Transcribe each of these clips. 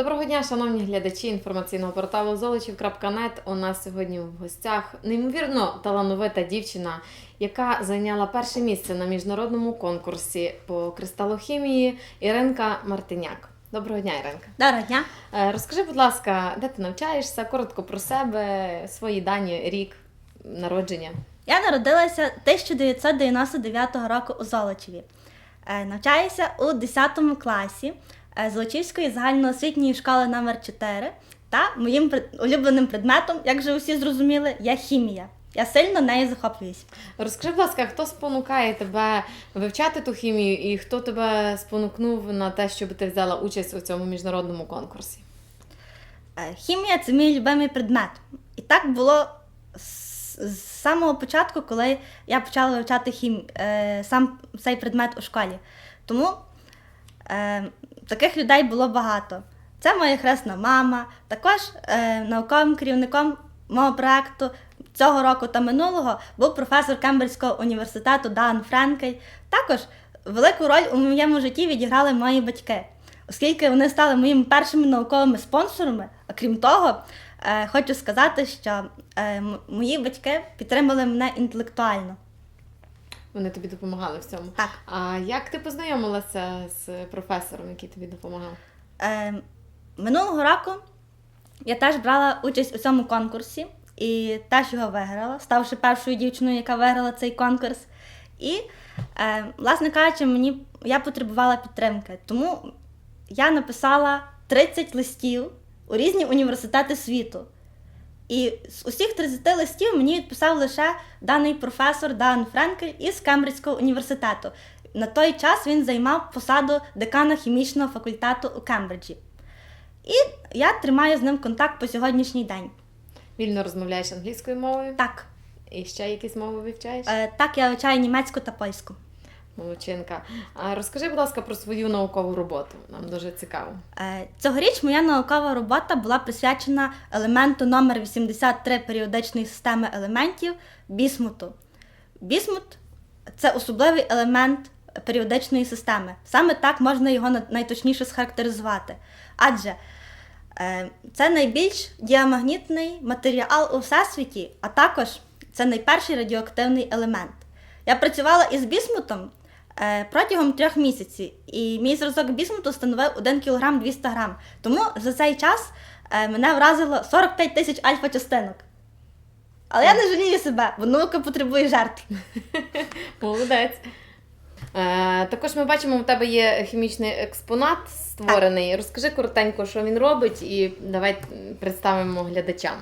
Доброго дня, шановні глядачі інформаційного порталу Золочів.нет. У нас сьогодні в гостях неймовірно талановита дівчина, яка зайняла перше місце на міжнародному конкурсі по кристалохімії Іринка Мартиняк. Доброго дня, Іринка. Доброго дня. Е, Розкажи, будь ласка, де ти навчаєшся? Коротко про себе, свої дані, рік народження. Я народилася 1999 року у Золочеві. Е, Навчаюся у 10 класі Золочівської загальноосвітньої школи номер 4 Та моїм улюбленим предметом, як вже усі зрозуміли, є хімія. Я сильно нею захоплююсь. Розкажи, будь ласка, хто спонукає тебе вивчати ту хімію і хто тебе спонукнув на те, щоб ти взяла участь у цьому міжнародному конкурсі? Е, Хімія це мій любимий предмет. І так було з самого початку, коли я почала вивчати хім... е, сам цей предмет у школі. Тому е, таких людей було багато. Це моя хресна мама, також е, науковим керівником мого проекту цього року та минулого був професор Кембриджського університету Дан Френкель. Також велику роль у моєму житті відіграли мої батьки, оскільки вони стали моїми першими науковими спонсорами. А крім того, е, хочу сказати, що е, мої батьки підтримали мене інтелектуально. Вони тобі допомагали в цьому. Так. А як ти познайомилася з професором, який тобі допомагав? Е, минулого року я теж брала участь у цьому конкурсі і теж його виграла, ставши першою дівчиною, яка виграла цей конкурс. І, е, власне кажучи, мені я потребувала підтримки. Тому я написала 30 листів у різні університети світу. І з усіх 30 листів мені відписав лише даний професор Дан Френкель із Кембриджського університету. На той час він займав посаду декана хімічного факультету у Кембриджі. І я тримаю з ним контакт по сьогоднішній день. Вільно розмовляєш англійською мовою? Так, І ще якісь мови вивчаєш? е, так я вивчаю німецьку та польську. Молодчинка. Розкажи, будь ласка, про свою наукову роботу. Нам дуже цікаво. Е, Цьогоріч моя наукова робота була присвячена елементу номер 83 періодичної системи елементів бісмуту. Бісмут це особливий елемент періодичної системи. Саме так можна його на- найточніше схарактеризувати. Адже е, це найбільш діамагнітний матеріал у всесвіті, а також це найперший радіоактивний елемент. Я працювала із бісмутом протягом трьох місяців, і мій зразок бісмуту становив 1 кг 200 грам. Тому за цей час е, мене вразило 45 тисяч альфа-частинок. Але я не жалію себе, бо наука потребує жертв. Молодець. Е, також ми бачимо, у тебе є хімічний експонат створений. Розкажи коротенько, що він робить, і давай представимо глядачам.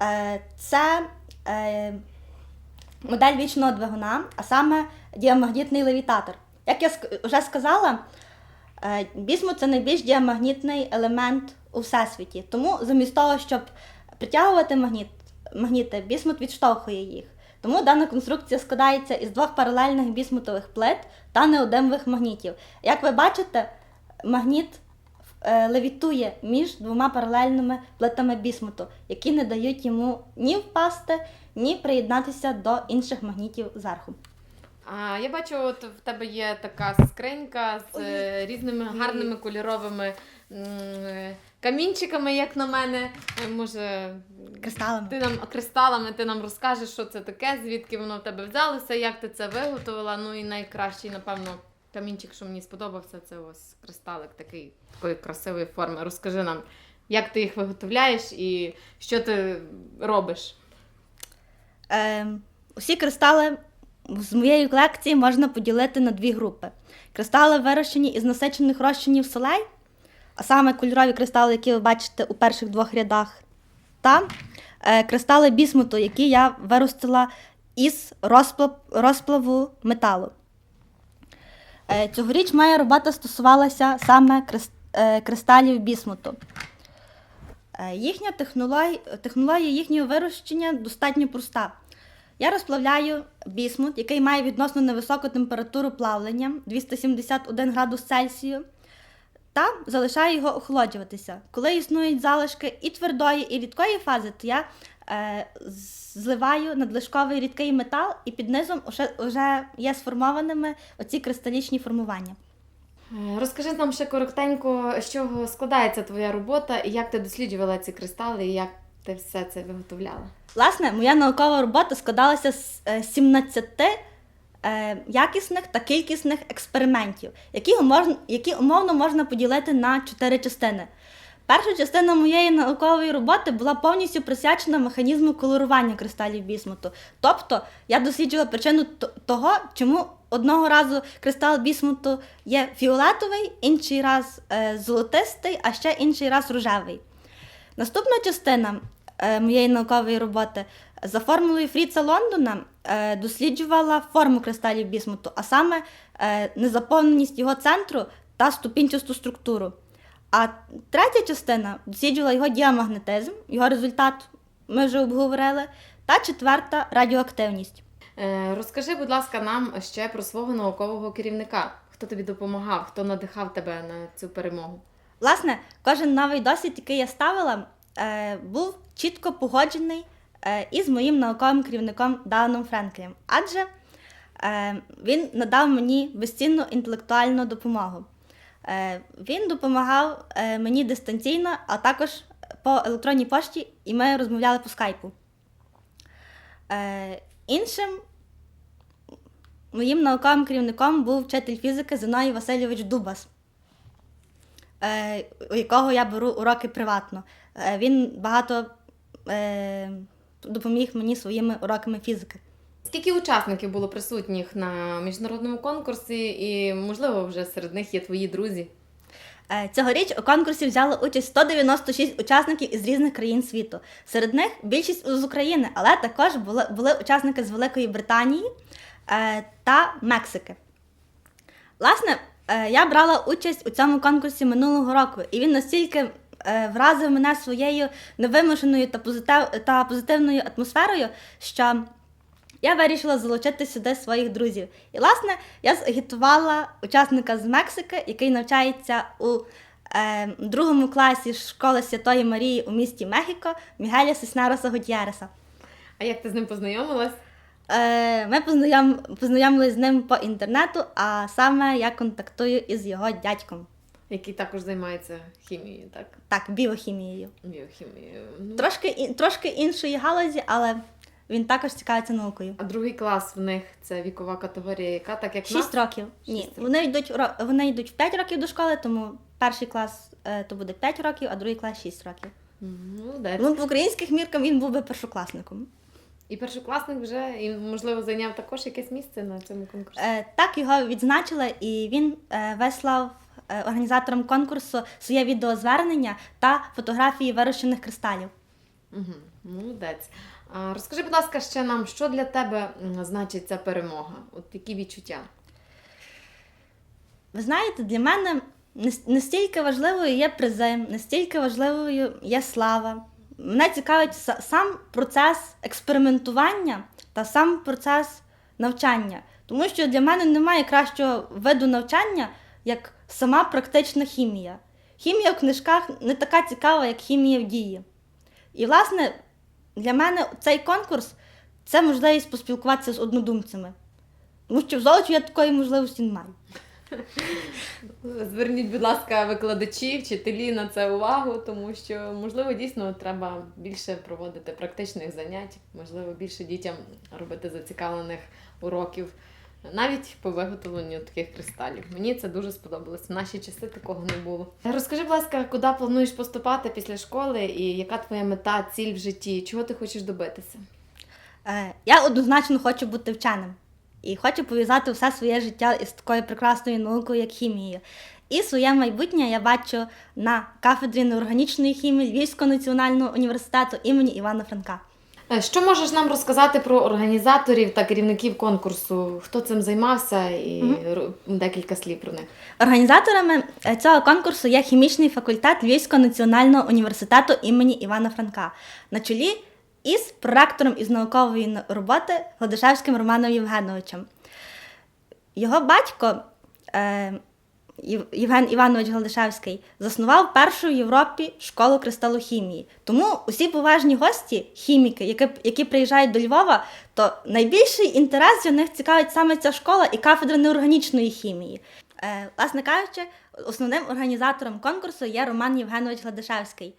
Е, Це е, модель вічного двигуна, а саме діамагнітний левітатор. Як я вже сказала, е, бісмут це найбільш діамагнітний елемент у всесвіті. Тому замість того, щоб притягувати магніт, магніти, бісмут відштовхує їх. Тому дана конструкція складається із двох паралельних бісмутових плит та неодимових магнітів. Як ви бачите, магніт левітує між двома паралельними плитами бісмуту, які не дають йому ні впасти, ні приєднатися до інших магнітів зверху. А я бачу, от в тебе є така скринька з е, різними гарними кольоровими е, камінчиками, як на мене. Е, Може, Кристалами. ти нам кристалами, ти нам розкажеш, що це таке, звідки воно в тебе взялося, як ти це виготовила. Ну і найкращий, напевно, камінчик, що мені сподобався, це ось кристалик такий такої красивої форми. Розкажи нам, як ти їх виготовляєш і що ти робиш. Е, усі кристали з моєї колекції можна поділити на дві групи. Кристали вирощені із насичених розчинів солей, а саме кольорові кристали, які ви бачите у перших двох рядах, та е, кристали бісмуту, які я виростила із розплав, розплаву металу. Е, Цьогоріч моя робота стосувалася саме е, кристалів бісмуту. Е, Їхня технологія, їхнього вирощення достатньо проста. Я розплавляю бісмут, який має відносно невисоку температуру плавлення 271 градус Цельсію, та залишаю його охолоджуватися. Коли існують залишки і твердої, і рідкої фази, то я зливаю надлишковий рідкий метал, і під низом вже, вже є сформованими оці кристалічні формування. Е, Розкажи нам ще коротенько, з чого складається твоя робота і як ти досліджувала ці кристали, і як ти все це виготовляла. Власне, моя наукова робота складалася з е, 17 е, якісних та кількісних експериментів, які умовно можна поділити на чотири частини. Перша частина моєї наукової роботи була повністю присвячена механізму колорування кристалів бісмуту. Тобто я досліджувала причину того, чому одного разу кристал бісмуту є фіолетовий, інший раз е, золотистий, а ще інший раз рожевий. Наступна частина е, моєї наукової роботи за формулою Фріца Лондона е, досліджувала форму кристалів бісмуту, а саме незаповненість його центру та ступінчасту структуру. А третя частина досліджувала його діамагнетизм, його результат ми вже обговорили, та четверта радіоактивність. Е, Розкажи, будь ласка, нам ще про свого наукового керівника. Хто тобі допомагав, хто надихав тебе на цю перемогу? Власне, кожен новий досвід, який я ставила, е, був чітко погоджений е, із моїм науковим керівником Даланом Френклем, адже він надав мені безцінну інтелектуальну допомогу. Е, він допомагав е, мені дистанційно, а також по електронній пошті, і ми розмовляли по скайпу. Е, іншим моїм науковим керівником був вчитель фізики Зиной Васильович Дубас у якого я беру уроки приватно. Він багато допоміг мені своїми уроками фізики. Скільки учасників було присутніх на міжнародному конкурсі, і можливо вже серед них є твої друзі? Е, Цьогоріч у конкурсі взяло участь 196 учасників із різних країн світу. Серед них більшість з України, але також були, були учасники з Великої Британії е, та Мексики. Власне, е, я брала участь у цьому конкурсі минулого року, і він настільки вразив мене своєю невимушеною та позитивною атмосферою, що я вирішила залучити сюди своїх друзів. І, власне, я загітувала учасника з Мексики, який навчається у е, другому класі школи Святої Марії у місті Мехіко, Мігеля Сеснароса Гутєреса. А як ти з ним познайомилась? Е, ми познайом, познайомилися з ним по інтернету, а саме я контактую із його дядьком. Який також займається хімією, так? Так, біохімією. Біохімією. Ну, Трошки, трошки іншої галузі, але він також цікавиться наукою. А другий клас в них це вікова категорія, яка так як в Шість нас? років. Ні, років. вони йдуть вони йдуть в 5 років до школи, тому перший клас е, то буде 5 років, а другий клас 6 років. Молодець. Ну, по українських міркам він був би першокласником. І першокласник вже і можливо зайняв також якесь місце на цьому конкурсі. Е, так його відзначили, і він е, вислав е, організаторам конкурсу своє відеозвернення та фотографії вирощених кристалів. Угу. Молодець. Розкажи, будь ласка, ще нам, що для тебе значить ця перемога? От які відчуття? Ви знаєте, для мене настільки важливою є призи, настільки важливою є слава. Мене цікавить сам процес експериментування та сам процес навчання. Тому що для мене немає кращого виду навчання, як сама практична хімія. Хімія в книжках не така цікава, як хімія в дії. І, власне, для мене цей конкурс це можливість поспілкуватися з однодумцями. Тому що в золоті я такої можливості не маю. Зверніть, будь ласка, викладачі, вчителі на це увагу, тому що можливо дійсно треба більше проводити практичних занять, можливо, більше дітям робити зацікавлених уроків. Навіть по виготовленню таких кристалів. Мені це дуже сподобалось. В наші часи такого не було. Розкажи, будь ласка, куди плануєш поступати після школи і яка твоя мета, ціль в житті? Чого ти хочеш добитися? Е, Я однозначно хочу бути вченим і хочу пов'язати все своє життя із такою прекрасною наукою, як хімією. І своє майбутнє я бачу на кафедрі неорганічної хімії Львівського національного університету імені Івана Франка. Е, Що можеш нам розказати про організаторів та керівників конкурсу? Хто цим займався і ро- декілька слів про них? Організаторами е, цього конкурсу є хімічний факультет Львівського національного університету імені Івана Франка на чолі із проректором із наукової роботи Гладишевським Романом Євгеновичем. Його батько е, Євген Іванович Гладишевський заснував першу в Європі школу кристалохімії. Тому усі поважні гості, хіміки, які, які приїжджають до Львова, то найбільший інтерес для них цікавить саме ця школа і кафедра неорганічної хімії. Е, власне кажучи, основним організатором конкурсу є Роман Євгенович Гладишевський.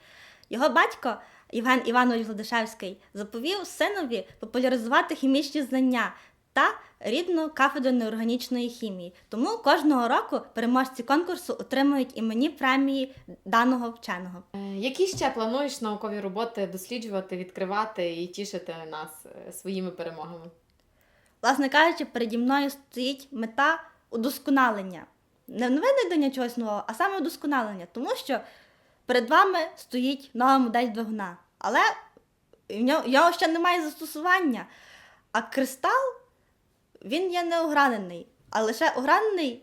Його батько Євген Іванович Гладишевський заповів синові популяризувати хімічні знання та рідну кафедру неорганічної хімії. Тому кожного року переможці конкурсу отримують іменні премії даного вченого. Е, Які ще плануєш наукові роботи досліджувати, відкривати і тішити нас е, своїми перемогами? Власне кажучи, переді мною стоїть мета удосконалення. Не винайдення чогось нового, а саме удосконалення. Тому що перед вами стоїть нова модель двигуна. Але в нього ще немає застосування. А кристал він є не огранений, а лише огранений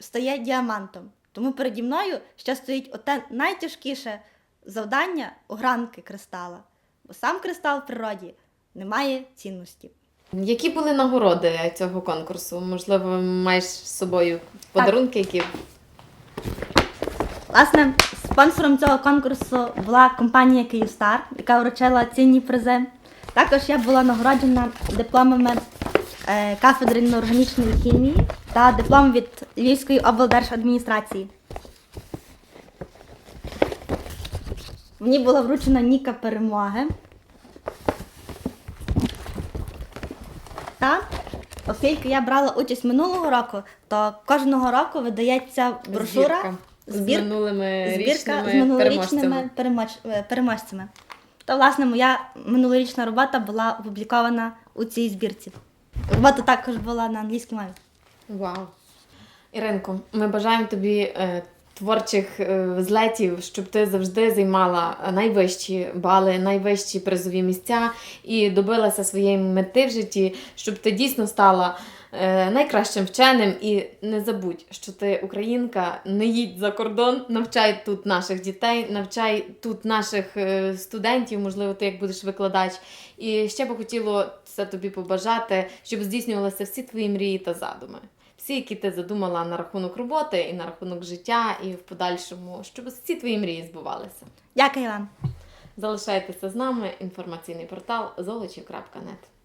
стає діамантом. Тому переді мною ще стоїть оте найтяжкіше завдання огранки кристала. Бо сам кристал в природі не має цінності. Які були нагороди цього конкурсу? Можливо, маєш з собою подарунки, які Власне, спонсором цього конкурсу була компанія Київстар, яка вручила цінні призи. Також я була нагороджена дипломами кафедри неорганічної хімії та диплом від Львівської облдержадміністрації. Мені була вручена Ніка перемоги. Та оскільки я брала участь минулого року, то кожного року видається брошура. збірка з збір- минулими збірка річними з минулорічними переможцями? перемож... е, переможцями. То, власне, моя минулорічна робота була опублікована у цій збірці. Робота також була на англійській мові. Вау. Іринко, ми бажаємо тобі е, творчих е, злетів, щоб ти завжди займала найвищі бали, найвищі призові місця і добилася своєї мети в житті, щоб ти дійсно стала найкращим вченим. І не забудь, що ти українка, не їдь за кордон, навчай тут наших дітей, навчай тут наших е, студентів, можливо, ти як будеш викладач. І ще би хотіло це тобі побажати, щоб здійснювалися всі твої мрії та задуми. Всі, які ти задумала на рахунок роботи і на рахунок життя, і в подальшому, щоб всі твої мрії збувалися. Дякую вам. Залишайтеся з нами. Інформаційний портал золочів.нет.